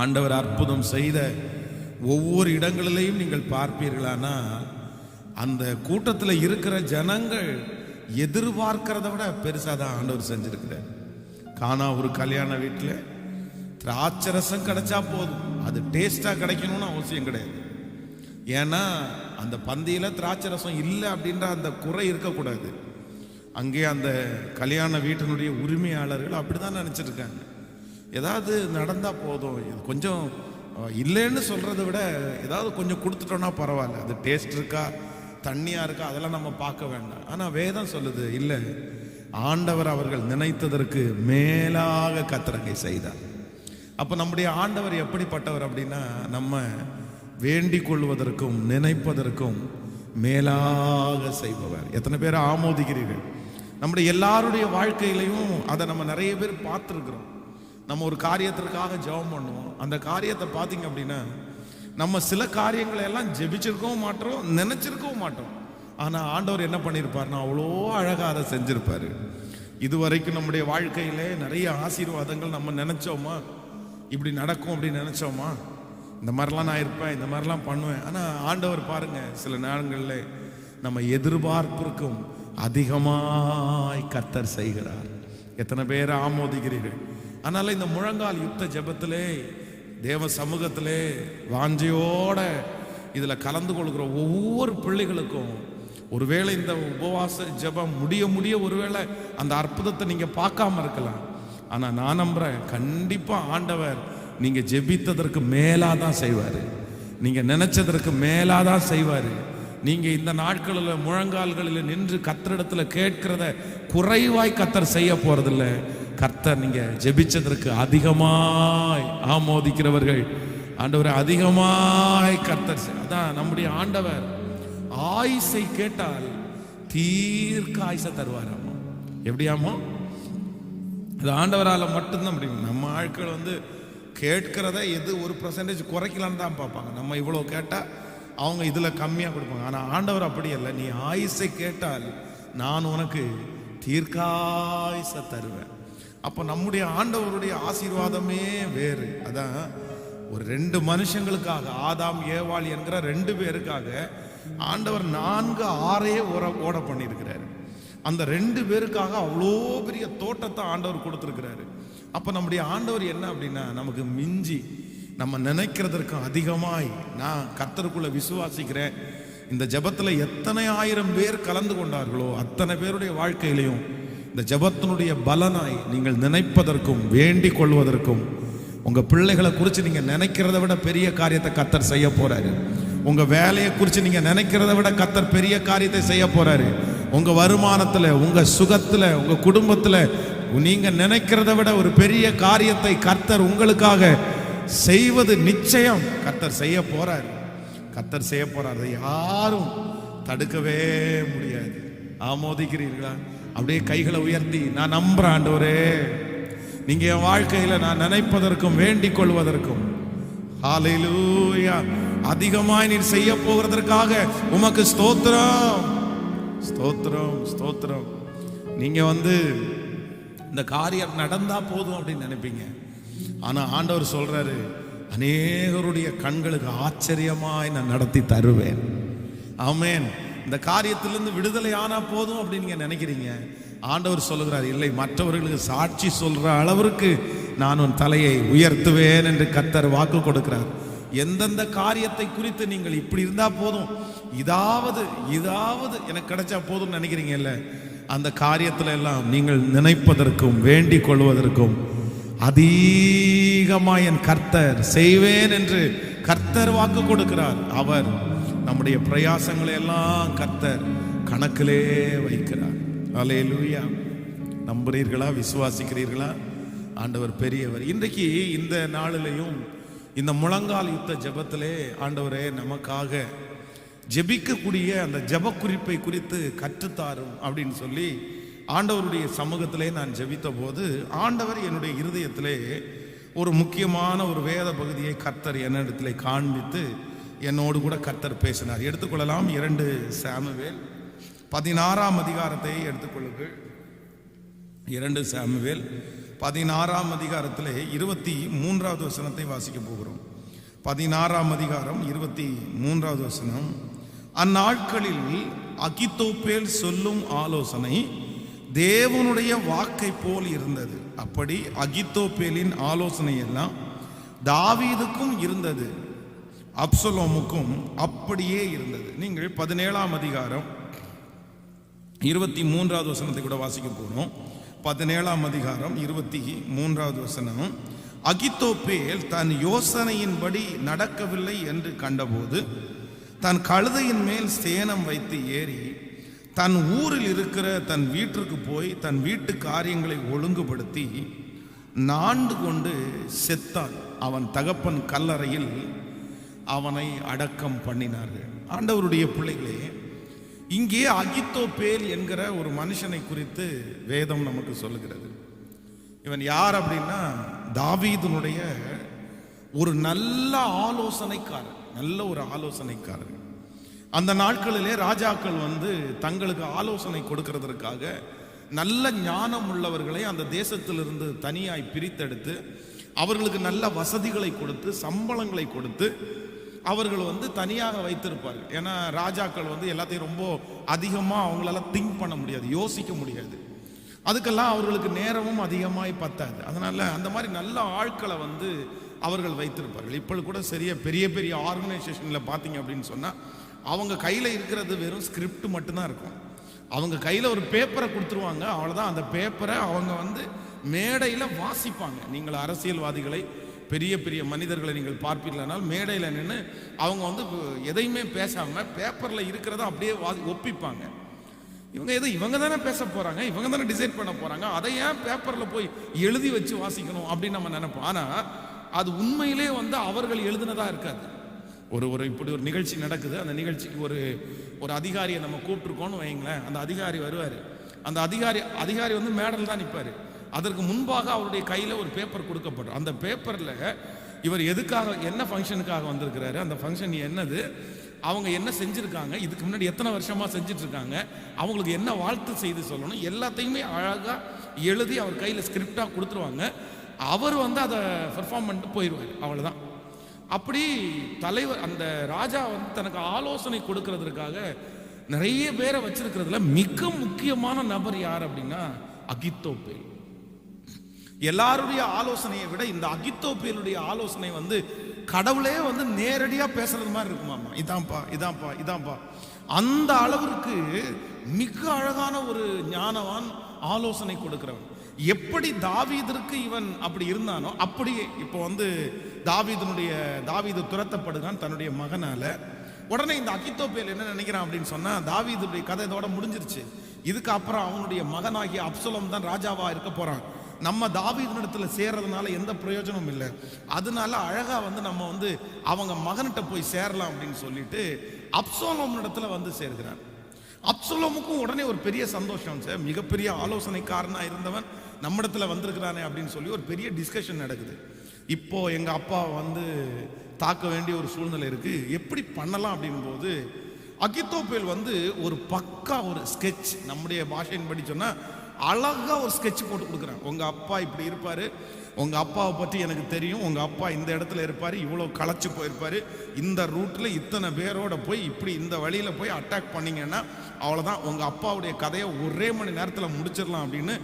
ஆண்டவர் அற்புதம் செய்த ஒவ்வொரு இடங்களிலையும் நீங்கள் பார்ப்பீர்களானா அந்த கூட்டத்தில் இருக்கிற ஜனங்கள் எதிர்பார்க்கிறத விட பெருசாக தான் ஆண்டவர் செஞ்சிருக்கிறார். காணா ஒரு கல்யாண வீட்டில் திராட்சை ரசம் கிடைச்சா போதும். அது டேஸ்டாக கிடைக்கணும்னு அவசியம் கிடையாது. ஏன்னா அந்த பந்தியில் திராட்சை ரசம் இல்லை அப்படின்ற அந்த குறை இருக்கக்கூடாது. அங்கே அந்த கல்யாண வீட்டினுடைய உரிமையாளர்கள் அப்படி தான் நினச்சிருக்காங்க. ஏதாவது நடந்தால் போதும். இது கொஞ்சம் இல்லைன்னு சொல்கிறத விட ஏதாவது கொஞ்சம் கொடுத்துட்டோன்னா பரவாயில்ல. அது டேஸ்ட் இருக்கா தண்ணியாக இருக்கா அதெல்லாம் நம்ம பார்க்க வேண்டாம். ஆனால் வேதம் சொல்லுது இல்லை ஆண்டவர் அவர்கள் நினைத்ததற்கு மேலாக கத்திரங்கை செய்தார். அப்போ நம்முடைய ஆண்டவர் எப்படிப்பட்டவர் அப்படின்னா நம்ம வேண்டிக் கொள்வதற்கும் நினைப்பதற்கும் மேலாக செய்பவர். எத்தனை பேர் ஆமோதிக்கிறீர்கள்? நம்முடைய எல்லாருடைய வாழ்க்கையிலையும் அதை நம்ம நிறைய பேர் பார்த்துருக்குறோம். நம்ம ஒரு காரியத்திற்காக ஜெபம் பண்ணுவோம். அந்த காரியத்தை பார்த்தீங்க அப்படின்னா நம்ம சில காரியங்களை எல்லாம் ஜெபிச்சிருக்கவும் மாட்டோம் நினைச்சிருக்கவும் மாட்டோம். ஆனால் ஆண்டவர் என்ன பண்ணியிருப்பார்னா அவ்வளோ அழகாக அதை செஞ்சுருப்பார். இதுவரைக்கும் நம்முடைய வாழ்க்கையிலே நிறைய ஆசீர்வாதங்கள் நம்ம நினச்சோமா? இப்படி நடக்கும் அப்படின்னு நினச்சோமா? இந்த மாதிரிலாம் நான் இருப்பேன் இந்த மாதிரிலாம் பண்ணுவேன். ஆனால் ஆண்டவர் பாருங்கள் சில நேரங்களில் நம்ம எதிர்பார்ப்பிற்கும் அதிகமாய் கத்தர் செய்கிறார். எத்தனை பேர் ஆமோதிக்கிறீர்கள்? அதனால இந்த முழங்கால் யுத்த ஜபத்திலே தேவ சமூகத்திலே வாஞ்சையோட இதில் கலந்து கொள்கிற ஒவ்வொரு பிள்ளைகளுக்கும் ஒருவேளை இந்த உபவாச ஜெபம் முடிய முடிய ஒருவேளை அந்த அற்புதத்தை நீங்கள் பார்க்காம இருக்கலாம். ஆனால் நான் நம்புகிறேன் கண்டிப்பாக ஆண்டவர் நீங்கள் ஜெபித்ததற்கு மேலாக தான் செய்வார். நீங்கள் நினச்சதற்கு மேலாக தான் செய்வார். நீங்கள் இந்த நாட்களில் முழங்கால்களில் நின்று கத்திரிடத்தில் கேட்கிறத குறைவாய் கத்தர் செய்ய போகிறதில்லை கர்த்தர் நீங்க ஜெபிச்சதற்கு அதிகமாய் ஆமோதிக்கிறவர்கள். ஆண்டவர் அதிகமாய் கர்த்தர் அதான் நம்முடைய ஆண்டவர் ஆயுசை கேட்டால் தீர்க்க ஆயுசை தருவாராமா? எப்படியாமோ அது ஆண்டவரால் மட்டும்தான் முடியும். நம்ம ஆட்கள் வந்து கேட்கிறத எது ஒரு பர்சன்டேஜ் குறைக்கலான்னு தான் பார்ப்பாங்க. நம்ம இவ்வளோ கேட்டால் அவங்க இதில் கம்மியாக கொடுப்பாங்க. ஆனால் ஆண்டவர் அப்படி இல்லை நீ ஆயுசை கேட்டால் நான் உனக்கு தீர்க்காயுச தருவேன். அப்போ நம்முடைய ஆண்டவருடைய ஆசீர்வாதமே வேறு. அதான் ஒரு ரெண்டு மனுஷங்களுக்காக ஆதாம் ஏவாள் என்கிற ரெண்டு பேருக்காக ஆண்டவர் நான்கு ஆறையே ஓட ஓட பண்ணியிருக்கிறாரு. அந்த ரெண்டு பேருக்காக அவ்வளோ பெரிய தோட்டத்தை ஆண்டவர் கொடுத்துருக்கிறாரு. அப்போ நம்முடைய ஆண்டவர் என்ன அப்படின்னா நமக்கு மிஞ்சி நம்ம நினைக்கிறதற்கும் அதிகமாய் நான் கர்த்தருக்குள்ள விசுவாசிக்கிறேன் இந்த ஜெபத்தில் எத்தனை ஆயிரம் பேர் கலந்து கொண்டார்களோ அத்தனை பேருடைய வாழ்க்கையிலையும் இந்த ஜெபத்தினுடைய பலனாய் நீங்கள் நினைப்பதற்கும் வேண்டிக் கொள்வதற்கும் உங்கள் பிள்ளைகளை குறித்து நீங்கள் நினைக்கிறத விட பெரிய காரியத்தை கத்தர் செய்ய போகிறாரு உங்கள் வேலையை குறித்து நீங்கள் நினைக்கிறத விட கத்தர் பெரிய காரியத்தை செய்ய போகிறாரு உங்கள் வருமானத்தில் உங்கள் சுகத்தில் உங்கள் குடும்பத்தில் நீங்கள் நினைக்கிறத விட ஒரு பெரிய காரியத்தை கர்த்தர் உங்களுக்காக செய்வது நிச்சயம் கர்த்தர் செய்ய போகிறார் கர்த்தர் செய்ய போகிறார் யாரும் தடுக்கவே முடியாது. ஆமோதிக்கிறீர்களா? அப்படியே கைகளை உயர்த்தி நான் நம்புறேன் ஆண்டவரே. நீங்க என் வாழ்க்கையில நான் நினைப்பதற்கும் வேண்டிக் கொள்வதற்கும். ஹalleluya. அதிகமாய் நீர் செய்ய போகிறதற்காக உமக்கு ஸ்தோத்திரம். ஸ்தோத்திரம் ஸ்தோத்திரம். நீங்க வந்து இந்த காரியம் நடந்தா போதும் அப்படின்னு நினைப்பீங்க. ஆனா ஆண்டவர் சொல்றாரு அநேகருடைய கண்களுக்கு ஆச்சரியமாய் நான் நடத்தி தருவேன். ஆமேன் இந்த காரியத்திலிருந்து விடுதலை ஆனா போதும் அப்படின்னு நீங்க நினைக்கிறீங்க? ஆண்டவர் சொல்லுகிறார் இல்லை மற்றவர்களுக்கு சாட்சி சொல்ற அளவிற்கு நான் உன் தலையை உயர்த்துவேன் என்று கத்தர் வாக்கு கொடுக்கிறார். எந்தெந்த காரியத்தை குறித்து நீங்கள் இப்படி இருந்தா போதும்? இதாவது இதாவது எனக்கு கிடைச்சா போதும்னு நினைக்கிறீங்கல்ல? அந்த காரியத்துல எல்லாம் நீங்கள் நினைப்பதற்கும் வேண்டிக் கொள்வதற்கும் அதிகமாய் என் கர்த்தர் செய்வேன் என்று கர்த்தர் வாக்கு கொடுக்கிறார். அவர் நம்முடைய பிரயாசங்களை எல்லாம் கத்தர் கணக்கிலே வைக்கிறார். அல்லேலூயா நம்புறீர்களா விசுவாசிக்கிறீர்களா? ஆண்டவர் பெரியவர். இன்றைக்கு இந்த நாளிலையும் இந்த முழங்கால் யுத்த ஜெபத்திலே ஆண்டவரே நமக்காக ஜெபிக்கக்கூடிய அந்த ஜெப குறிப்பை குறித்து கற்றுத்தாரும் அப்படின்னு சொல்லி ஆண்டவருடைய சமூகத்திலே நான் ஜெபித்த போது ஆண்டவர் என்னுடைய இருதயத்திலே ஒரு முக்கியமான ஒரு வேத பகுதியை கர்த்தர் என்னிடத்திலே காண்பித்து என்னோடு கூட கர்த்தர் பேசினார். எடுத்துக்கொள்ளலாம் இரண்டு சாமுவேல். பதினாறாம் அதிகாரத்தை எடுத்துக்கொள்ளுங்கள். இரண்டு சாமுவேல். பதினாறாம் அதிகாரத்தில் இருபத்தி மூன்றாவது வசனத்தை வாசிக்க போகிறோம். பதினாறாம் அதிகாரம் இருபத்தி மூன்றாவது வசனம். அந்நாட்களில் அகித்தோப்பேல் சொல்லும் ஆலோசனை தேவனுடைய வாக்கை போல் இருந்தது. அப்படி அகித்தோப்பேலின் ஆலோசனை எல்லாம் தாவீதுக்கும் இருந்தது. அப்சலோமுக்கும் அப்படியே இருந்தது. நீங்கள் பதினேழாம் அதிகாரம் இருபத்தி மூன்றாவது வசனத்தை கூட வாசிக்க போகிறோம் பதினேழாம் அதிகாரம் இருபத்தி மூன்றாவது வசனம். அகித்தோப்பேல் தன் யோசனையின்படி நடக்கவில்லை என்று கண்டபோது தன் கழுதையின் மேல் சேனம் வைத்து ஏறி தன் ஊரில் இருக்கிற தன் வீட்டிற்கு போய் தன் வீட்டு காரியங்களை ஒழுங்குபடுத்தி நாண்டு கொண்டு செத்தான். அவன் தகப்பன் கல்லறையில் அவனை அடக்கம் பண்ணினார்கள். ஆண்டவருடைய பிள்ளைகளே இங்கே அகித்தோப்பேல் என்கிற ஒரு மனுஷனை குறித்து வேதம் நமக்கு சொல்லுகிறது. இவன் யார் அப்படின்னா தாவீதனுடைய ஒரு நல்ல ஆலோசனைக்காரர் நல்ல ஒரு ஆலோசனைக்காரர். அந்த நாட்களிலே ராஜாக்கள் வந்து தங்களுக்கு ஆலோசனை கொடுக்கறதற்காக நல்ல ஞானம் உள்ளவர்களை அந்த தேசத்திலிருந்து தனியாய் பிரித்தெடுத்து அவர்களுக்கு நல்ல வசதிகளை கொடுத்து சம்பளங்களை கொடுத்து அவர்கள் வந்து தனியாக வைத்திருப்பார்கள். ஏன்னா ராஜாக்கள் வந்து எல்லாத்தையும் ரொம்ப அதிகமாக அவங்களால திங்க் பண்ண முடியாது யோசிக்க முடியாது. அதுக்கெல்லாம் அவர்களுக்கு நேரமும் அதிகமாய் பத்தாது. அதனால அந்த மாதிரி நல்ல ஆட்களை வந்து அவர்கள் வைத்திருப்பார்கள். இப்பொழுது கூட சரியா பெரிய பெரிய ஆர்கனைசேஷனில் பார்த்தீங்க அப்படின்னு சொன்னால் அவங்க கையில் இருக்கிறது வெறும் ஸ்கிரிப்ட் மட்டும்தான் இருக்கும். அவங்க கையில் ஒரு பேப்பரை கொடுத்துருவாங்க அவ்வளோதான் அந்த பேப்பரை அவங்க வந்து மேடையில் வாசிப்பாங்க. நீங்கள் அரசியல்வாதிகளை பெரிய பெரிய மனிதர்களை நீங்கள் பார்ப்பீர்களானால் மேடையில் நின்று அவங்க வந்து எதையுமே பேசாமல் பேப்பரில் இருக்கிறத அப்படியே வா ஒப்பிப்பாங்க. இவங்க எது இவங்க தானே பேச போகிறாங்க இவங்க தானே டிசைட் பண்ண போகிறாங்க அதை ஏன் பேப்பரில் போய் எழுதி வச்சு வாசிக்கணும் அப்படின்னு நம்ம நினைப்போம். ஆனால் அது உண்மையிலே வந்து அவர்கள் எழுதுனதாக இருக்காது. ஒரு ஒரு இப்படி ஒரு நிகழ்ச்சி நடக்குது. அந்த நிகழ்ச்சிக்கு ஒரு ஒரு அதிகாரியை நம்ம கூப்பிட்ருக்கோன்னு வைங்களேன் அந்த அதிகாரி வருவார். அந்த அதிகாரி அதிகாரி வந்து மேடல் தான் நிற்பார் அதற்கு முன்பாக அவருடைய கையில் ஒரு பேப்பர் கொடுக்கப்படும் அந்த பேப்பரில் இவர் எதுக்காக என்ன ஃபங்க்ஷனுக்காக வந்திருக்கிறாரு? அந்த ஃபங்க்ஷன் என்னது? அவங்க என்ன செஞ்சுருக்காங்க? இதுக்கு முன்னாடி எத்தனை வருஷமாக செஞ்சுட்டு இருக்காங்க அவங்களுக்கு என்ன வாழ்த்து செய்து சொல்லணும்? எல்லாத்தையுமே அழகாக எழுதி அவர் கையில் ஸ்கிரிப்டாக கொடுத்துருவாங்க. அவர் வந்து அதை பெர்ஃபார்ம் பண்ணிட்டு போயிடுவார் அவ்வளோதான் அப்படி தலைவர் அந்த ராஜா வந்து தனக்கு ஆலோசனை கொடுக்கறதுக்காக நிறைய பேரை வச்சிருக்கிறதுல மிக முக்கியமான நபர் யார் அப்படின்னா அகித்தோப்பேல். எல்லாருடைய ஆலோசனையை விட இந்த அகித்தோப்பியலுடைய ஆலோசனை வந்து கடவுளே வந்து நேரடியாக பேசுறது மாதிரி இருக்குமாமா இதான்ப்பா இதான்ப்பா இதான்ப்பா. அந்த அளவிற்கு மிக அழகான ஒரு ஞானவான் ஆலோசனை கொடுக்கிறவன். எப்படி தாவீதிற்கு இவன் அப்படி இருந்தானோ அப்படியே இப்போ வந்து தாவீதனுடைய தாவீது துரத்தப்படுகிறான் தன்னுடைய மகனால. உடனே இந்த அகித்தோப்பேல் என்ன நினைக்கிறான் அப்படின்னு சொன்னா தாவீதுடைய கதை இதோட முடிஞ்சிருச்சு. இதுக்கு அப்புறம் அவனுடைய மகனாகிய அப்சலம் தான் ராஜாவா இருக்க போறான். நம்ம தாவீதனிடத்தில் சேர்றதுனால எந்த பிரயோஜனமும் இல்லை. அதனால அழகா வந்து நம்ம வந்து அவங்க மகன்கிட்ட போய் சேரலாம் அப்படின்னு சொல்லிட்டு அப்சோலோம் இடத்துல வந்து சேர்கிறான் அப்சலோமுக்கும் உடனே ஒரு பெரிய சந்தோஷம் சார். மிகப்பெரிய ஆலோசனைக்காரனாக இருந்தவன் நம்மிடத்துல வந்திருக்கிறானே அப்படின்னு சொல்லி ஒரு பெரிய டிஸ்கஷன் நடக்குது. இப்போ எங்க அப்பா வந்து தாக்க வேண்டிய ஒரு சூழ்நிலை இருக்கு. எப்படி பண்ணலாம் அப்படிங்கும்போது அகித்தோபேல் அகித்தோப்பேல் வந்து ஒரு பக்கா ஒரு ஸ்கெட்ச் நம்முடைய பாஷையின் படி சொன்னா அழகாக ஒரு ஸ்கெட்ச் போட்டு கொடுக்குறான் உங்கள் அப்பா இப்படி இருப்பார். உங்கள் அப்பாவை பற்றி எனக்கு தெரியும். உங்கள் அப்பா இந்த இடத்துல இருப்பார். இவ்வளோ களைச்சி போயிருப்பாரு. இந்த ரூட்டில் இத்தனை பேரோட போய் இப்படி இந்த வழியில் போய் அட்டாக் பண்ணிங்கன்னா அவ்வளோதான் உங்கள் அப்பாவுடைய கதையை ஒரே மணி நேரத்தில் முடிச்சிடலாம் அப்படின்னு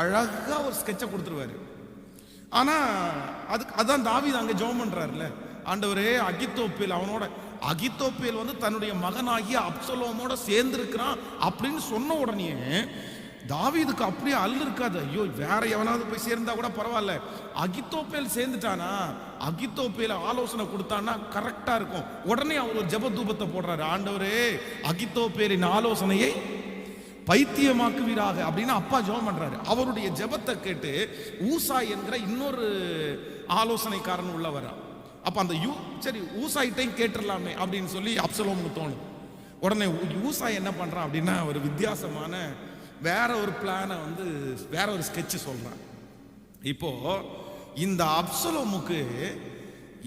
அழகாக ஒரு ஸ்கெட்சை கொடுத்துருவாரு. ஆனால் அதுக்கு அதான் தாவீது அங்கே ஜெபம் பண்ணுறாருல்ல ஆண்டவரே அகித்தோப்பியல் அவனோட அகித்தோப்பியல் வந்து தன்னுடைய மகனாகிய அப்சலோமோட சேர்ந்துருக்கிறான் அப்படின்னு சொன்ன உடனே தாவீதுக்கு அப்படியே அல்லு இருக்காது. ஐயோ வேற எவனாவது போய் சேர்ந்தா கூட பரவாயில்ல. அகித்தோப்பேல் சேர்ந்துட்டானா? அகித்தோப்பேல ஆலோசனை கொடுத்தான்னா கரெக்டா இருக்கும். உடனே அவர் ஒரு ஜெப தூபத்தை போடுறாரு. ஆண்டவரே அகித்தோப்பேலின் ஆலோசனையை பைத்தியமாக்குவீராக அப்படின்னு அப்பா ஜெபம் பண்றாரு. அவருடைய ஜெபத்தை கேட்டு ஊசா என்கிற இன்னொரு ஆலோசனைக்காரன் உள்ள வரா அப்ப அந்த யூ சரி ஊசாயிட்டையும் கேட்டுடலாமே அப்படின்னு சொல்லி அப்சலோமுக்கு தோணும். உடனே ஊசா என்ன பண்றான் அப்படின்னா ஒரு வித்தியாசமான வேற ஒரு பிளானை வந்து வேற ஒரு ஸ்கெட்ச் சொல்றான். இப்போ இந்த அப்சலோமுக்கு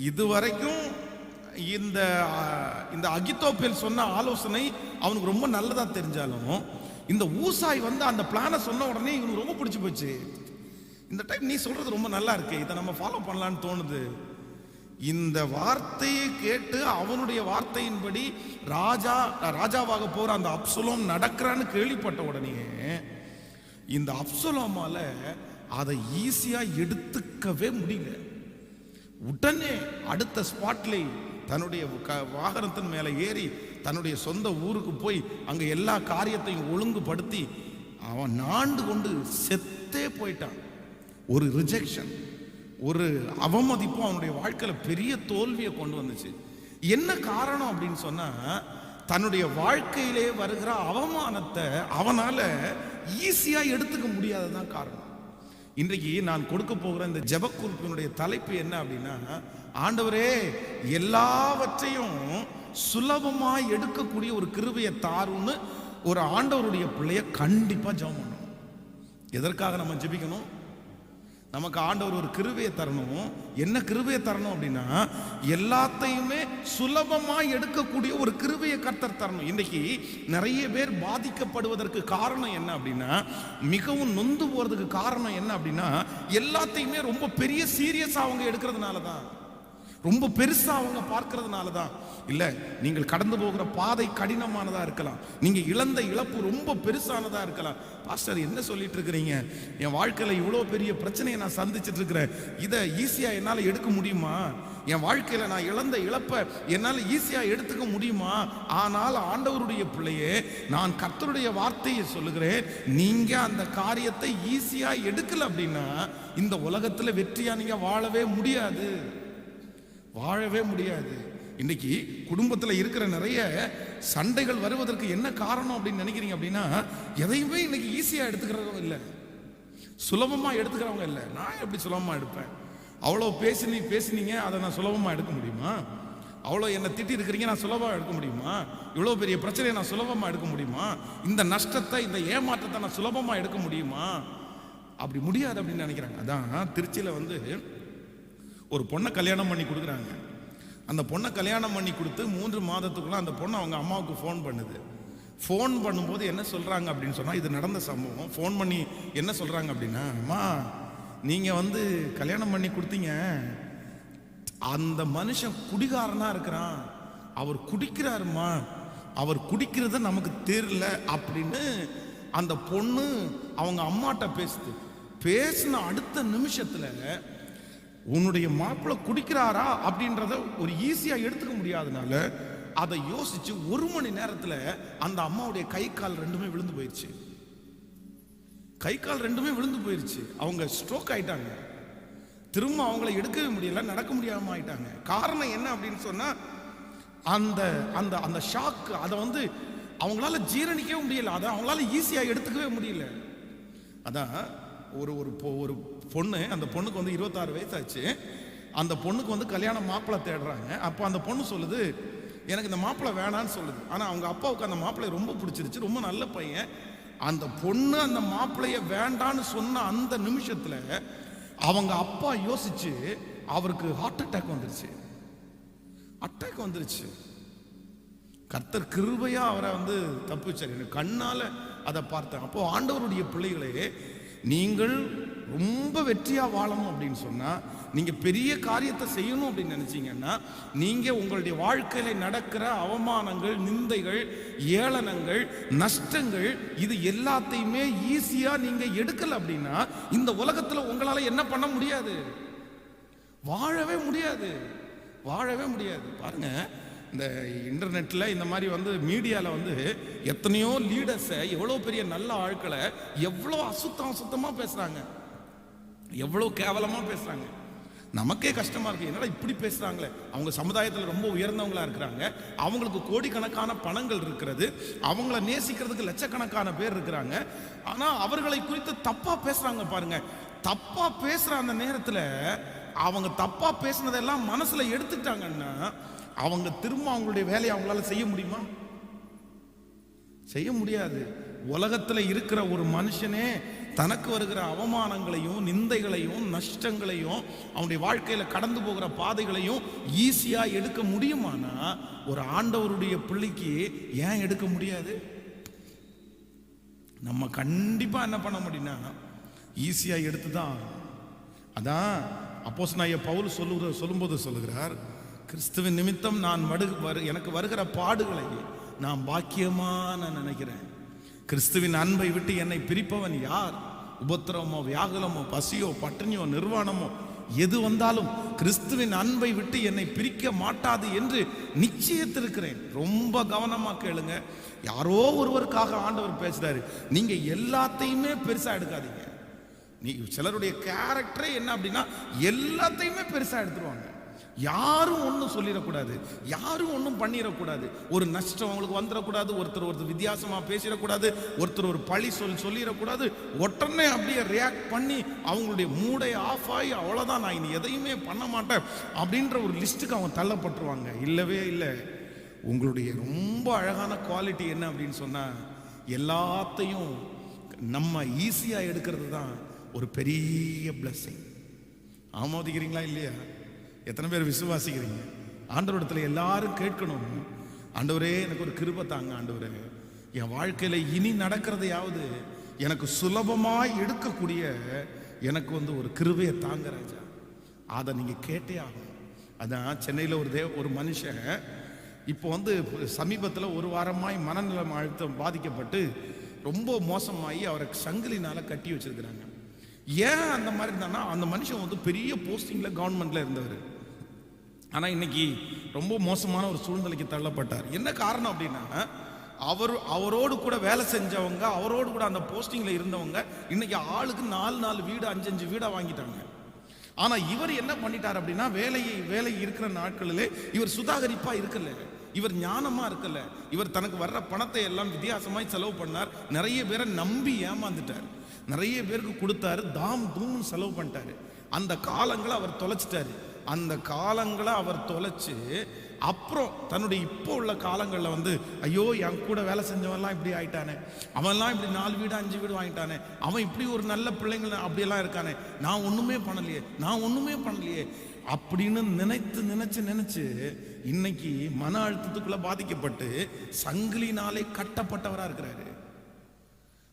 இதுவரைக்கும் இந்த இந்த அகித்தோப்பேல் சொன்ன ஆலோசனை அவனுக்கு ரொம்ப நல்லதா தெரிஞ்சாலும் இந்த ஊசாய் வந்து அந்த பிளானை சொன்ன உடனே இவனுக்கு ரொம்ப பிடிச்சி போச்சு. இந்த டைம் நீ சொல்றது ரொம்ப நல்லா இருக்கு இதை நம்ம ஃபாலோ பண்ணலான்னு தோணுது. இந்த வார்த்தையை கேட்டு அவனுடைய வார்த்தையின்படி ராஜா ராஜாவாக போற அந்த அப்சுலோம் நடக்கிறான்னு கேள்விப்பட்ட உடனே இந்த அப்சுலோமால அதை ஈஸியா எடுத்துக்கவே முடியல. உடனே அடுத்த ஸ்பாட்லே தன்னுடைய க- வாகனத்தின் மேலே ஏறி தன்னுடைய சொந்த ஊருக்கு போய் அங்க எல்லா காரியத்தையும் ஒழுங்குபடுத்தி அவன் நாண்டு கொண்டு செத்தே போயிட்டான். ஒரு ரிஜெக்ஷன் ஒரு அவமதிப்பு அவனுடைய வாழ்க்கையில் பெரிய தோல்வியை கொண்டு வந்துச்சு. என்ன காரணம் அப்படின்னு சொன்னா தன்னுடைய வாழ்க்கையிலே வருகிற அவமானத்தை அவனால ஈஸியா எடுத்துக்க முடியாததான் காரணம். இன்றைக்கு நான் கொடுக்க போகிற இந்த ஜபக்குறிப்பினுடைய தலைப்பு என்ன அப்படின்னா ஆண்டவரே எல்லாவற்றையும் சுலபமாக எடுக்கக்கூடிய ஒரு கிருபையை தாருன்னு ஒரு ஆண்டவருடைய பிள்ளைய கண்டிப்பாக ஜெபம் பண்ணணும். எதற்காக நம்ம ஜெபிக்கணும்? நமக்கு ஆண்டவர் ஒரு கிருபையை தரணும். என்ன கிருபையை தரணும் அப்படின்னா எல்லாத்தையுமே சுலபமாக எடுக்கக்கூடிய ஒரு கிருபையை கர்த்தர் தரணும். இன்னைக்கு நிறைய பேர் பாதிக்கப்படுவதற்கு காரணம் என்ன அப்படின்னா மிகவும் நொந்து போகிறதுக்கு காரணம் என்ன அப்படின்னா எல்லாத்தையுமே ரொம்ப பெரிய சீரியஸாக அவங்க எடுக்கிறதுனால தான் ரொம்ப பெருசா அவங்க பார்க்கறதுனால தான் இல்ல நீங்கள் கடந்து போகிற பாதை கடினமானதா இருக்கலாம். நீங்க இழந்த இழப்பு ரொம்ப பெருசானதா இருக்கலாம். பாஸ்டர் என்ன சொல்லிட்டு இருக்கிறீங்க? என் வாழ்க்கையில இவ்வளோ பெரிய பிரச்சனையை நான் சந்திச்சுட்டு இருக்கிறேன். இதை ஈஸியா என்னால எடுக்க முடியுமா? என் வாழ்க்கையில நான் இழந்த இழப்பை என்னால ஈஸியா எடுத்துக்க முடியுமா? ஆனால் ஆண்டவருடைய பிள்ளையே நான் கர்த்தருடைய வார்த்தையை சொல்லுகிறேன். நீங்க அந்த காரியத்தை ஈஸியா எடுக்கல அப்படின்னா இந்த உலகத்துல வெற்றியா நீங்க வாழவே முடியாது. வாழவே முடியாது. இன்னைக்கு குடும்பத்தில் இருக்கிற நிறைய சண்டைகள் வருவதற்கு என்ன காரணம் அப்படின்னு நினைக்கிறீங்க அப்படின்னா எதையுமே இன்னைக்கு ஈஸியாக எடுத்துக்கிறவங்க இல்லை. சுலபமாக எடுத்துக்கிறவங்க இல்லை. நான் எப்படி சுலபமாக எடுப்பேன்? அவ்வளோ பேசினி பேசினீங்க அதை நான் சுலபமாக எடுக்க முடியுமா? அவ்வளோ என்னை திட்டி இருக்கிறீங்க நான் சுலபமாக எடுக்க முடியுமா? இவ்வளோ பெரிய பிரச்சனையை நான் சுலபமாக எடுக்க முடியுமா? இந்த நஷ்டத்தை இந்த ஏமாற்றத்தை நான் சுலபமாக எடுக்க முடியுமா? அப்படி முடியாது அப்படின்னு நினைக்கிறாங்க. அதான் திருச்சியில் வந்து ஒரு பொண்ணை கல்யாணம் பண்ணி கொடுக்குறாங்க. அந்த பொண்ணை கல்யாணம் பண்ணி கொடுத்து மூன்று மாதத்துக்குள்ளே அந்த பொண்ணு அவங்க அம்மாவுக்கு ஃபோன் பண்ணுது. ஃபோன் பண்ணும்போது என்ன சொல்கிறாங்க அப்படின்னு சொன்னால் இது நடந்த சம்பவம். ஃபோன் பண்ணி என்ன சொல்கிறாங்க அப்படின்னா அம்மா நீங்கள் வந்து கல்யாணம் பண்ணி கொடுத்தீங்க. அந்த மனுஷன் குடிகாரனாக இருக்கிறான். அவர் குடிக்கிறாருமா அவர் குடிக்கிறத நமக்கு தெரியல அப்படின்னு அந்த பொண்ணு அவங்க அம்மாட்ட பேசுது. பேசின அடுத்த நிமிஷத்தில் உன்னுடைய மாப்பிள்ளை குடிக்கிறாரா அப்படின்றத ஒரு ஈஸியா எடுத்துக்க முடியாதனால அதை யோசிச்சு ஒரு மணி நேரத்துல அந்த அம்மாவுடைய கை கால் ரெண்டுமே விழுந்து போயிடுச்சு கை கால் ரெண்டுமே விழுந்து போயிருச்சு. அவங்க ஸ்ட்ரோக் ஆயிட்டாங்க. திரும்ப அவங்கள எடுக்கவே முடியல நடக்க முடியாம ஆயிட்டாங்க. காரணம் என்ன அப்படின்னு சொன்னா அந்த அந்த அந்த ஷாக் அதை வந்து அவங்களால ஜீரணிக்கவே முடியல. அதை அவங்களால ஈஸியாக எடுத்துக்கவே முடியல. அதான் ஒரு ஒரு ஒரு பொண்ணு அந்த பொண்ணுக்கு வந்து இருபத்தாறு வயசாச்சு. அந்த பொண்ணுக்கு வந்து கல்யாணம் மாப்பிள்ளை தேடுறாங்க. அப்போ அந்த பொண்ணு சொல்லுது எனக்கு இந்த மாப்பிள்ளை வேணான்னு சொல்லுது. ஆனால் அவங்க அப்பாவுக்கு அந்த மாப்பிள்ளை ரொம்ப பிடிச்சிருச்சு ரொம்ப நல்ல பையன். அந்த பொண்ணு அந்த மாப்பிள்ளைய வேண்டான்னு சொன்ன அந்த நிமிஷத்தில் அவங்க அப்பா யோசிச்சு அவருக்கு ஹார்ட் அட்டாக் வந்துருச்சு. அட்டாக் வந்துருச்சு. கர்த்தர் கிருபையா அவரை வந்து தப்பிச்சார் எனக்கு கண்ணால அதை பார்த்தேன். அப்போ ஆண்டவருடைய பிள்ளைகளே நீங்கள் ரொம்ப வெற்றியாக வாழணும் அப்படின்னு சொன்னால் நீங்கள் பெரிய காரியத்தை செய்யணும் அப்படின்னு நினச்சிங்கன்னா நீங்கள் உங்களுடைய வாழ்க்கையில் நடக்கிற அவமானங்கள் நிந்தைகள் ஏளனங்கள் நஷ்டங்கள் இது எல்லாத்தையுமே ஈஸியாக நீங்கள் எடுக்கலை அப்படின்னா இந்த உலகத்தில் உங்களால் என்ன பண்ண முடியாது? வாழவே முடியாது. வாழவே முடியாது. பாருங்க இந்த இன்டர்நெட்டில் இந்த மாதிரி வந்து மீடியாவில் வந்து எத்தனையோ லீடர்ஸை எவ்வளோ பெரிய நல்ல ஆட்களை எவ்வளோ அசுத்தம் அசுத்தமாக பேசுகிறாங்க எவ்வளோ கேவலமாக பேசுகிறாங்க நமக்கே கஷ்டமாக இருக்கு. என்னடா இப்படி பேசுகிறாங்களே அவங்க சமுதாயத்தில் ரொம்ப உயர்ந்தவங்களா இருக்கிறாங்க. அவங்களுக்கு கோடிக்கணக்கான பணங்கள் இருக்கிறது. அவங்கள நேசிக்கிறதுக்கு லட்சக்கணக்கான பேர் இருக்கிறாங்க. ஆனால் அவர்களை குறித்து தப்பாக பேசுகிறாங்க பாருங்க. தப்பாக பேசுகிற அந்த நேரத்தில் அவங்க தப்பாக பேசுனதெல்லாம் மனசில் எடுத்துக்கிட்டாங்கன்னா அவங்க திரும்ப அவங்களுடைய வேலையை அவங்களால செய்ய முடியுமா? செய்ய முடியாது. உலகத்தில் இருக்கிற ஒரு மனுஷனே தனக்கு வருகிற அவமானங்களையும் நிந்தைகளையும் நஷ்டங்களையும் அவனுடைய வாழ்க்கையில் கடந்து போகிற பாதைகளையும் ஈஸியாக எடுக்க முடியுமானா? ஒரு ஆண்டவருடைய பிள்ளைக்கு ஏன் எடுக்க முடியாது? நம்ம கண்டிப்பாக என்ன பண்ண முடியும்னா ஈஸியாக எடுத்து தான் அதான் அப்போஸ் நான் பவுல் சொல்லுகிற சொல்லும்போது சொல்லுகிறார் கிறிஸ்துவின் நிமித்தம் நான் வடு வரு எனக்கு வருகிற பாடுகளை நான் பாக்கியமாக நான் நினைக்கிறேன். கிறிஸ்துவின் அன்பை விட்டு என்னை பிரிப்பவன் யார்? உபத்திரமோ வியாகுலமோ பசியோ பட்டினியோ நிர்வாணமோ எது வந்தாலும் கிறிஸ்துவின் அன்பை விட்டு என்னை பிரிக்க மாட்டாது என்று நிச்சயத்திருக்கிறேன். ரொம்ப கவனமாக கேளுங்க. யாரோ ஒருவருக்காக ஆண்டவர் பேசுறாரு. நீங்க எல்லாத்தையுமே பெருசா எடுக்காதீங்க. நீ சிலருடைய கேரக்டரே என்ன அப்படின்னா எல்லாத்தையுமே பெருசா எடுத்துருவாங்க. யாரும் ஒன்றும் சொல்லிடக்கூடாது. யாரும் ஒன்றும் பண்ணிடக்கூடாது. ஒரு நஷ்டம் அவங்களுக்கு வந்துடக்கூடாது ஒருத்தர் ஒருத்தர் வித்தியாசமாக பேசிடக்கூடாது ஒருத்தர் ஒரு பழி சொல் சொல்லிடக்கூடாது. உடனே அப்படியே ரியாக்ட் பண்ணி அவங்களுடைய மூடை ஆஃப் ஆகி அவ்வளோதான் நான் இனி எதையுமே பண்ண மாட்டேன் அப்படின்ற ஒரு லிஸ்ட்டுக்கு அவங்க தள்ளப்பட்டுருவாங்க. இல்லவே இல்லை. உங்களுடைய ரொம்ப அழகான குவாலிட்டி என்ன அப்படின்னு சொன்னால் எல்லாத்தையும் நம்ம ஈஸியாக எடுக்கிறது தான் ஒரு பெரிய பிளஸ்ஸிங் ஆமோதிக்கிறீங்களா இல்லையா? எத்தனை பேர் விசுவாசிக்கிறீங்க? ஆண்டவரிடத்துல எல்லாரும் கேட்கணும். ஆண்டவரே எனக்கு ஒரு கிருப தாங்க ஆண்டவரே. என் வாழ்க்கையில் இனி நடக்கிறதையாவது எனக்கு சுலபமாக எடுக்கக்கூடிய எனக்கு வந்து ஒரு கிருபையை தாங்க ராஜா. அதை நீங்கள் கேட்டே ஆகணும். அதான் சென்னையில் ஒரு தே ஒரு மனுஷன் இப்போ வந்து சமீபத்தில் ஒரு வாரமாய் மனநலம் அழுத்தம் பாதிக்கப்பட்டு ரொம்ப மோசமாகி அவரை சங்கிலினால் கட்டி வச்சிருக்கிறாங்க. ஏன் அந்த மாதிரி இருந்தான்னா அந்த மனுஷன் வந்து பெரிய போஸ்டிங்கில் கவர்மெண்ட்டில் இருந்தவர். ஆனால் இன்னைக்கு ரொம்ப மோசமான ஒரு சூழ்நிலைக்கு தள்ளப்பட்டார். என்ன காரணம் அப்படின்னா அவர் அவரோடு கூட வேலை செஞ்சவங்க அவரோடு கூட அந்த போஸ்டிங்கில் இருந்தவங்க இன்னைக்கு ஆளுக்கு நாலு நாலு வீடு அஞ்சு அஞ்சு வீடாக வாங்கிட்டாங்க. ஆனால் இவர் என்ன பண்ணிட்டார் அப்படின்னா வேலையை வேலை இருக்கிற நாட்களிலே இவர் சுதாகரிப்பாக இருக்கல. இவர் ஞானமாக இருக்கல. இவர் தனக்கு வர்ற பணத்தை எல்லாம் வித்தியாசமாய் செலவு பண்ணார். நிறைய பேரை நம்பி ஏமாந்துட்டார். நிறைய பேருக்கு கொடுத்தாரு. தாம் தூம்னு செலவு பண்ணிட்டாரு. அந்த காலங்களை அவர் தொலைச்சிட்டாரு. அந்த காலங்களை அவர் தொலைச்சு அப்புறம் தன்னுடைய இப்போ உள்ள காலங்களில் வந்து ஐயோ என் கூட வேலை செஞ்சவன்லாம் இப்படி ஆயிட்டானே. அவன்லாம் இப்படி நாலு வீடு அஞ்சு வீடு வாங்கிட்டானே. அவன் இப்படி ஒரு நல்ல பிள்ளைங்கள அப்படியெல்லாம் இருக்கானே. நான் ஒண்ணுமே பண்ணலையே. நான் ஒண்ணுமே பண்ணலையே. அப்படின்னு நினைத்து நினைச்சு நினைச்சு இன்னைக்கு மன அழுத்தத்துக்குள்ள பாதிக்கப்பட்டு சங்கிலினாலே கட்டப்பட்டவரா இருக்கிறாரு.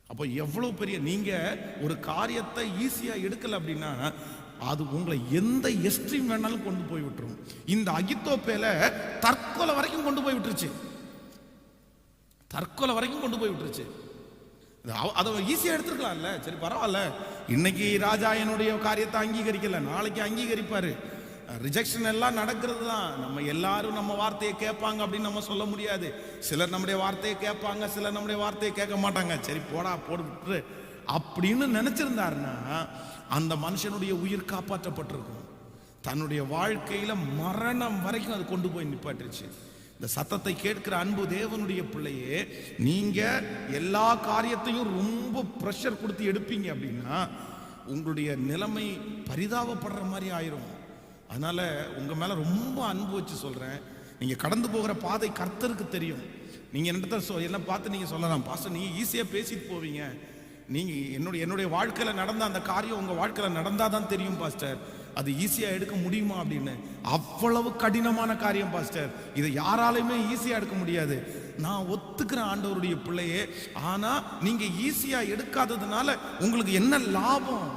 அப்போ எவ்வளவு பெரிய நீங்க ஒரு காரியத்தை ஈஸியாக எடுக்கல அப்படின்னா அது உங்களை எந்த எஸ்ட்ரீம் வேணாலும் கொண்டு போய் விட்டுரும். இந்த அகித்தோப்பேல தற்கொலை வரைக்கும் கொண்டு போய் விட்டுருச்சு. தற்கொலை வரைக்கும் கொண்டு போய் விட்டுருச்சு. அதை ஈஸியாக எடுத்துருக்கலாம்ல. சரி பரவாயில்ல. இன்னைக்கு ராஜா என்னுடைய காரியத்தை அங்கீகரிக்கல. நாளைக்கு அங்கீகரிப்பாரு. ரிஜெக்ஷன் எல்லாம் நடக்கிறது தான். நம்ம எல்லாரும் நம்ம வார்த்தையை கேட்பாங்க அப்படின்னு நம்ம சொல்ல முடியாது. சிலர் நம்முடைய வார்த்தையை கேட்பாங்க சிலர் நம்முடைய வார்த்தையை கேட்க மாட்டாங்க. சரி போடா போட்டு அப்படின்னு நினைச்சிருந்தாருன்னா அந்த மனுஷனுடைய உயிர் காப்பாற்றப்பட்டிருக்கும். தன்னுடைய வாழ்க்கையில மரணம் வரைக்கும் அது கொண்டு போய் நிப்பாட்டுருச்சு. இந்த சத்தத்தை கேட்கிற அன்பு தேவனுடைய பிள்ளையே நீங்க எல்லா காரியத்தையும் ரொம்ப ப்ரெஷர் கொடுத்து எடுப்பீங்க அப்படின்னா உங்களுடைய நிலைமை பரிதாபப்படுற மாதிரி ஆயிரும். அதனால உங்க மேல ரொம்ப அன்பு வச்சு சொல்றேன். நீங்க கடந்து போகிற பாதை கர்த்தருக்கு தெரியும். நீங்க என்னத்த சொ- என்ன பார்த்து நீங்க சொல்லலாம் பாஸ்டர் நீங்க ஈஸியா பேசிட்டு போவீங்க. நீங்க என்னுடைய என்னுடைய வாழ்க்கையில நடந்த அந்த காரியம் உங்க வாழ்க்கையில நடந்தாதான் தெரியும் பாஸ்டர். அது ஈஸியா எடுக்க முடியுமா அப்படின்னு. அவ்வளவு கடினமான காரியம் பாஸ்டர். இதை யாராலையுமே ஈஸியா எடுக்க முடியாது. நான் ஒத்துக்கிறேன் ஆண்டவருடைய பிள்ளையே ஆனா நீங்க ஈஸியா எடுக்காததுனால உங்களுக்கு என்ன லாபம்?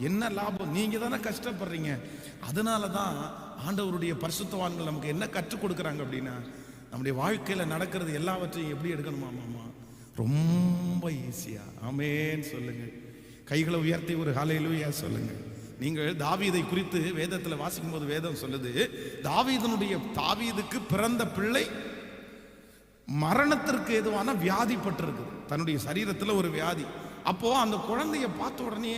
என்ன லாபம்? நீங்க தானே கஷ்டப்படுறீங்க. அதனால தான் ஆண்டவருடைய பரிசுத்தவான்கள் நமக்கு என்ன கற்றுக் கொடுக்குறாங்க அப்படின்னா நம்முடைய வாழ்க்கையில நடக்கிறது எல்லாவற்றையும் எப்படி எடுக்கணுமா மாமா? ரொம்ப ஈஸியா ஆமேன்னு சொல்லுங்க. கைகளை உயர்த்தி ஒரு ஹalleluya சொல்லுங்க. நீங்கள் தாவீதை குறித்து வேதத்தில் வாசிக்கும் போது வேதம் சொல்லுது தாவீதனுடைய தாவீதுக்கு பிறந்த பிள்ளை மரணத்திற்கு எதுவான வியாதிப்பட்டிருக்குது. தன்னுடைய சரீரத்தில் ஒரு வியாதி. அப்போது அந்த குழந்தைய பார்த்த உடனே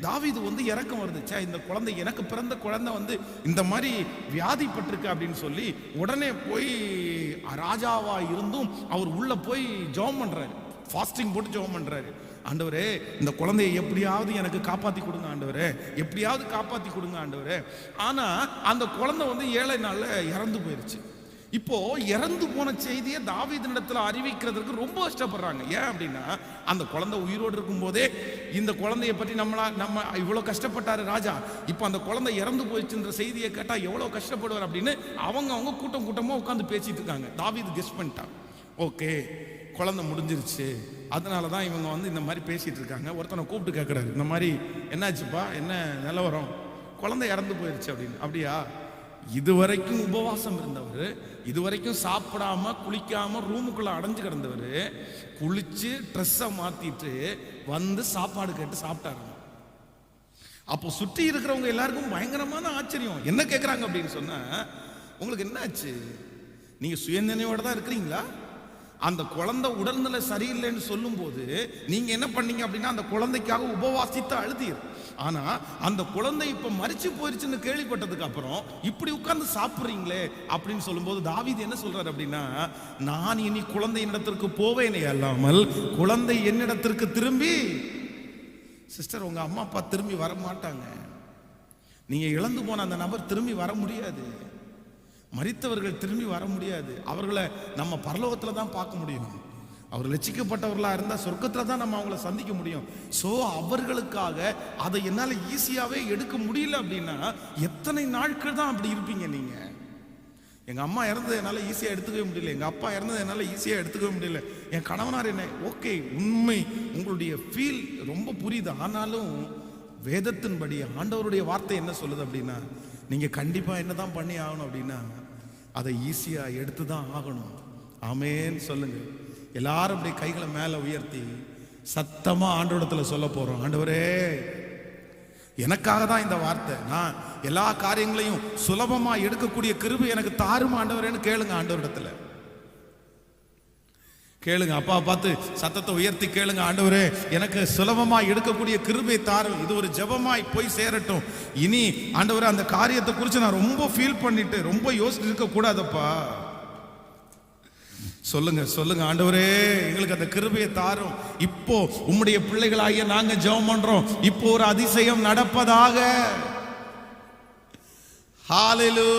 தாவிது வந்து இறக்கம் வருதுச்சா இந்த குழந்தை எனக்கு பிறந்த குழந்தை வந்து இந்த மாதிரி வியாதிப்பட்டிருக்கு அப்படின்னு சொல்லி உடனே போய் ராஜாவாக இருந்தும் அவர் உள்ளே போய் ஜெபம் பண்ணுறாரு ஃபாஸ்டிங் போட்டு ஜெபம் பண்ணுறாரு ஆண்டவரே இந்த குழந்தையை எப்படியாவது எனக்கு காப்பாற்றி கொடுங்க ஆண்டவரே எப்படியாவது காப்பாற்றி கொடுங்க ஆண்டவரே. ஆனால் அந்த குழந்தை வந்து ஏழை நாளில் இறந்து போயிருச்சு. இப்போ இறந்து போன செய்தியை தாவீதினிடத்துல அறிவிக்கிறதுக்கு ரொம்ப கஷ்டப்படுறாங்க. ஏன் அப்படின்னா அந்த குழந்தை உயிரோடு இருக்கும்போதே இந்த குழந்தைய பற்றி நம்மளா நம்ம இவ்வளோ கஷ்டப்பட்டாரு ராஜா. இப்போ அந்த குழந்தை இறந்து போயிடுச்சுன்ற செய்தியை கேட்டால் எவ்வளோ கஷ்டப்படுவார் அப்படின்னு அவங்க அவங்க கூட்டம் கூட்டமாக உட்காந்து பேசிட்டு இருக்காங்க. தாவீது கெஸ் பண்ணிட்டான். ஓகே குழந்தை முடிஞ்சிருச்சு. அதனால தான் இவங்க வந்து இந்த மாதிரி பேசிட்டு இருக்காங்க. ஒருத்தனை கூப்பிட்டு கேட்குறாரு இந்த மாதிரி என்னாச்சுப்பா? என்ன நிலவரம்? குழந்தை இறந்து போயிருச்சு அப்படின்னு. அப்படியா? இதுவரைக்கும் உபவாசம் இருந்தவர் இதுவரைக்கும் சாப்பிடாம குளிக்காம ரூமுக்குள்ள அடைஞ்சு கிடந்தவர் குளிச்சு ட்ரெஸ்ஸை மாத்திட்டு வந்து சாப்பாடு கேட்டு சாப்பிட்டாரு. அப்போ சுற்றி இருக்கிறவங்க எல்லாருக்கும் பயங்கரமான ஆச்சரியம். என்ன கேட்குறாங்க அப்படின்னு சொன்னா உங்களுக்கு என்ன ஆச்சு நீங்க சுயநினைவோட தான் இருக்கிறீங்களா? அந்த குழந்தை உடல்நிலை சரியில்லைன்னு சொல்லும்போது நீங்க என்ன பண்ணீங்க அப்படின்னா அந்த குழந்தைக்காக உபவாசித்து அழுதீர். ஆனா அந்த குழந்தை இப்ப மறிச்சு போயிருச்சுன்னு கேள்விப்பட்டதுக்கு அப்புறம் இப்படி உட்கார்ந்து சாப்பிடுறீங்களே அப்படின்னு சொல்லும்போது தாவிது என்ன சொல்றாரு அப்படின்னா நான் இனி குழந்தை என்னிடத்திற்கு போவேனே அல்லாமல் குழந்தை என்னிடத்திற்கு திரும்பி சிஸ்டர் உங்க அம்மா அப்பா திரும்பி வர மாட்டாங்க. நீங்க இழந்து போன அந்த நபர் திரும்பி வர முடியாது. மறித்தவர்கள் திரும்பி வர முடியாது. அவர்களை நம்ம பரலோகத்துல தான் பார்க்க முடியும். அவர் ரட்சிக்கப்பட்டவர்களா இருந்தா சொர்க்கத்துல தான் நம்ம அவங்கள சந்திக்க முடியும். சோ அவர்களுக்காக அதை என்னால ஈஸியாவே எடுக்க முடியல அப்படின்னா எத்தனை நாட்கள் தான் அப்படி இருப்பீங்க நீங்க? எங்க அம்மா இறந்தது என்னால ஈஸியா எடுத்துக்கவே முடியல. எங்க அப்பா இறந்தது என்னால ஈஸியா எடுத்துக்கவே முடியல. என் கணவனார் என்ன ஓகே உண்மை உங்களுடைய ஃபீல் ரொம்ப புரியுது. ஆனாலும் வேதத்தின்படி ஆண்டவருடைய வார்த்தை என்ன சொல்லுது அப்படின்னா நீங்க கண்டிப்பா என்னதான் பண்ணி ஆகணும் அப்படின்னா அதை ஈஸியா எடுத்து தான் ஆகணும். ஆமேன்னு சொல்லுங்க. எல்லாரும் அப்படியே கைகளை மேலே உயர்த்தி சத்தமாக ஆண்டோடத்தில் சொல்ல போகிறோம் ஆண்டவரே எனக்காக தான் இந்த வார்த்தை. நான் எல்லா காரியங்களையும் சுலபமாக எடுக்கக்கூடிய கிருபை எனக்கு தாரும் ஆண்டவரேன்னு கேளுங்க ஆண்டவரிடத்துல. கேளுங்க அப்பா பார்த்து சத்தத்தை உயர்த்தி கேளுங்க ஆண்டவரே. எனக்கு சுலபமாக எடுக்கக்கூடிய கிருபை தாரும் இது ஒரு ஜெபமாய் போய் சேரட்டும். இனி ஆண்டவரே அந்த காரியத்தை குறித்து நான் ரொம்ப ஃபீல் பண்ணிட்டு ரொம்ப யோசிச்சு இருக்கக்கூடாதப்பா சொல்லுங்க சொல்லுங்க ஆண்டவரே எங்களுக்கு அந்த கிருபையை தாரும். இப்போ உம்முடைய பிள்ளைகளாகிய நாங்க ஜெபம் பண்றோம். இப்போ ஒரு அதிசயம் நடப்பதாக. ஹாலிலூ